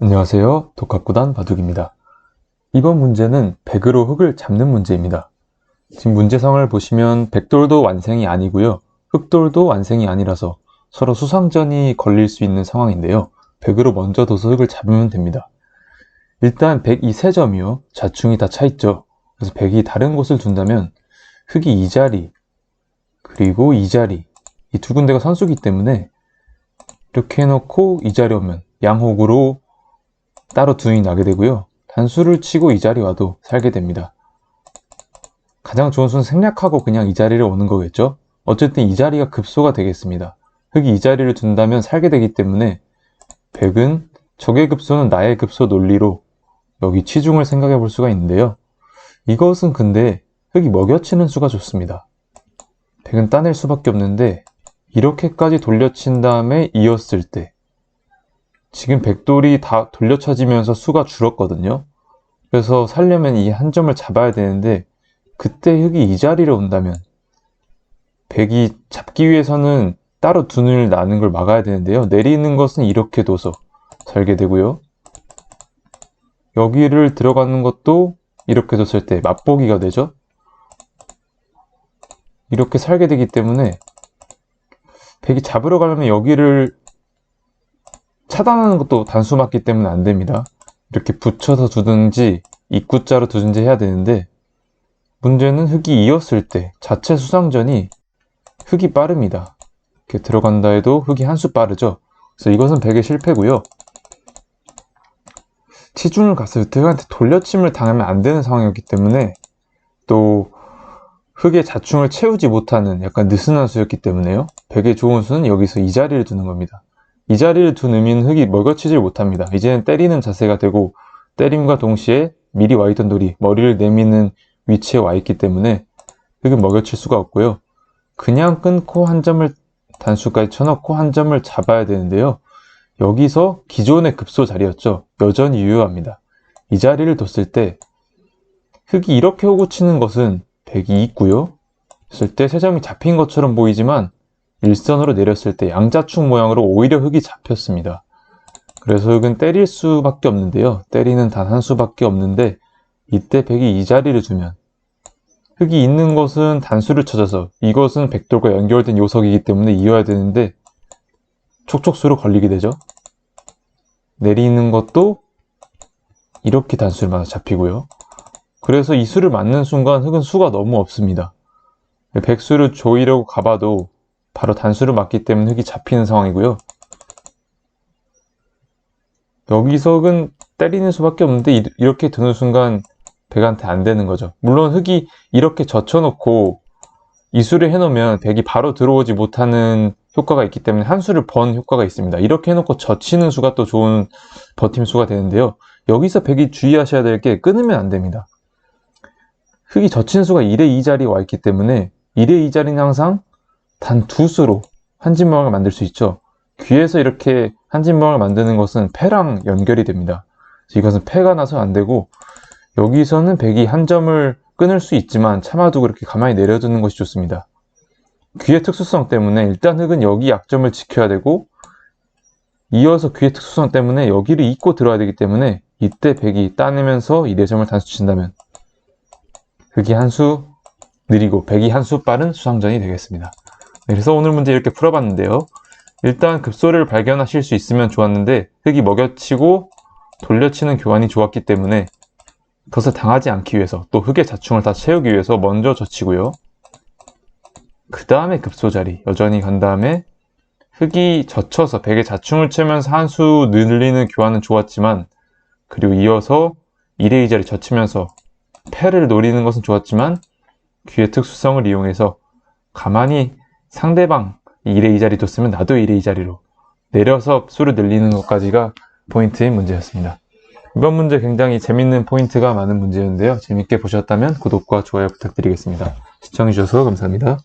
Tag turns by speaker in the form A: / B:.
A: 안녕하세요. 독학구단 바둑입니다. 이번 문제는 백으로 흙을 잡는 문제입니다. 지금 문제상을 보시면 백돌도 완생이 아니고요. 흑돌도 완생이 아니라서 서로 수상전이 걸릴 수 있는 상황인데요. 백으로 먼저 둬서 흙을 잡으면 됩니다. 일단 백이세 점이요. 자충이 다 차 있죠. 그래서 백이 다른 곳을 둔다면 흙이 이 자리 그리고 이 자리 이 두 군데가 선수기 때문에 이렇게 해놓고 이 자리 오면 양혹으로 따로 두인이 나게 되고요. 단수를 치고 이 자리 와도 살게 됩니다. 가장 좋은 수는 생략하고 그냥 이 자리를 오는 거겠죠? 어쨌든 이 자리가 급소가 되겠습니다. 흙이 이 자리를 둔다면 살게 되기 때문에 백은 적의 급소는 나의 급소 논리로 여기 치중을 생각해 볼 수가 있는데요. 이것은 근데 흙이 먹여치는 수가 좋습니다. 백은 따낼 수밖에 없는데 이렇게까지 돌려친 다음에 이었을 때 지금 백돌이 다 돌려쳐지면서 수가 줄었거든요. 그래서 살려면 이 한 점을 잡아야 되는데 그때 흙이 이 자리로 온다면 백이 잡기 위해서는 따로 dun을 나는 걸 막아야 되는데요. 내리는 것은 이렇게 둬서 살게 되고요. 여기를 들어가는 것도 이렇게 뒀을 때 맛보기가 되죠. 이렇게 살게 되기 때문에 백이 잡으러 가려면 여기를 차단하는 것도 단수 맞기 때문에 안 됩니다. 이렇게 붙여서 두든지 입구자로 두든지 해야 되는데 문제는 흙이 이었을 때 자체 수상전이 흙이 빠릅니다. 이렇게 들어간다 해도 흙이 한 수 빠르죠. 그래서 이것은 백의 실패고요. 치중을 갔을 때 흙한테 돌려침을 당하면 안 되는 상황이었기 때문에 또 흙의 자충을 채우지 못하는 약간 느슨한 수였기 때문에요. 백의 좋은 수는 여기서 이 자리를 두는 겁니다. 이 자리를 둔 의미는 흙이 먹여치질 못합니다. 이제는 때리는 자세가 되고 때림과 동시에 미리 와 있던 돌이 머리를 내미는 위치에 와 있기 때문에 흙은 먹여칠 수가 없고요. 그냥 끊고 한 점을 단수까지 쳐넣고 한 점을 잡아야 되는데요. 여기서 기존의 급소 자리였죠. 여전히 유효합니다. 이 자리를 뒀을 때 흙이 이렇게 오고 치는 것은 백이 있고요. 했을 때 세 점이 잡힌 것처럼 보이지만 일선으로 내렸을 때 양자축 모양으로 오히려 흙이 잡혔습니다. 그래서 흙은 때릴 수밖에 없는데요. 때리는 단 한 수밖에 없는데 이때 백이 이 자리를 두면 흙이 있는 것은 단수를 쳐져서 이것은 백돌과 연결된 요석이기 때문에 이어야 되는데 촉촉수로 걸리게 되죠. 내리는 것도 이렇게 단수를 맞아 잡히고요. 그래서 이 수를 맞는 순간 흙은 수가 너무 없습니다. 백수를 조이려고 가봐도 바로 단수를 맞기 때문에 흙이 잡히는 상황이고요. 여기서 흙은 때리는 수밖에 없는데 이렇게 드는 순간 백한테 안 되는 거죠. 물론 흙이 이렇게 젖혀놓고 이수를 해놓으면 백이 바로 들어오지 못하는 효과가 있기 때문에 한 수를 번 효과가 있습니다. 이렇게 해놓고 젖히는 수가 또 좋은 버팀 수가 되는데요. 여기서 백이 주의하셔야 될 게 끊으면 안 됩니다. 흙이 젖힌 수가 1의 2 자리에 와 있기 때문에 1의 2 자리는 항상 단 두 수로 한진 모양을 만들 수 있죠. 귀에서 이렇게 한진 모양을 만드는 것은 패랑 연결이 됩니다. 이것은 패가 나서 안 되고 여기서는 백이 한 점을 끊을 수 있지만 참아두고 이렇게 가만히 내려두는 것이 좋습니다. 귀의 특수성 때문에 일단 흙은 여기 약점을 지켜야 되고 이어서 귀의 특수성 때문에 여기를 잇고 들어야 되기 때문에 이때 백이 따내면서 이 내점을 단수친다면 흙이 한 수 느리고 백이 한 수 빠른 수상전이 되겠습니다. 네, 그래서 오늘 문제 이렇게 풀어봤는데요. 일단 급소를 발견하실 수 있으면 좋았는데 흙이 먹여치고 돌려치는 교환이 좋았기 때문에 그것을 당하지 않기 위해서 또 흙의 자충을 다 채우기 위해서 먼저 젖히고요. 그 다음에 급소 자리 여전히 간 다음에 흙이 젖혀서 백의 자충을 채우면서 한 수 늘리는 교환은 좋았지만 그리고 이어서 1의 2자리 젖히면서 패를 노리는 것은 좋았지만 귀의 특수성을 이용해서 가만히 상대방 1의 2자리 뒀으면 나도 1의 2자리로 내려서 수를 늘리는 것까지가 포인트인 문제였습니다. 이번 문제 굉장히 재밌는 포인트가 많은 문제였는데요. 재밌게 보셨다면 구독과 좋아요 부탁드리겠습니다. 시청해주셔서 감사합니다.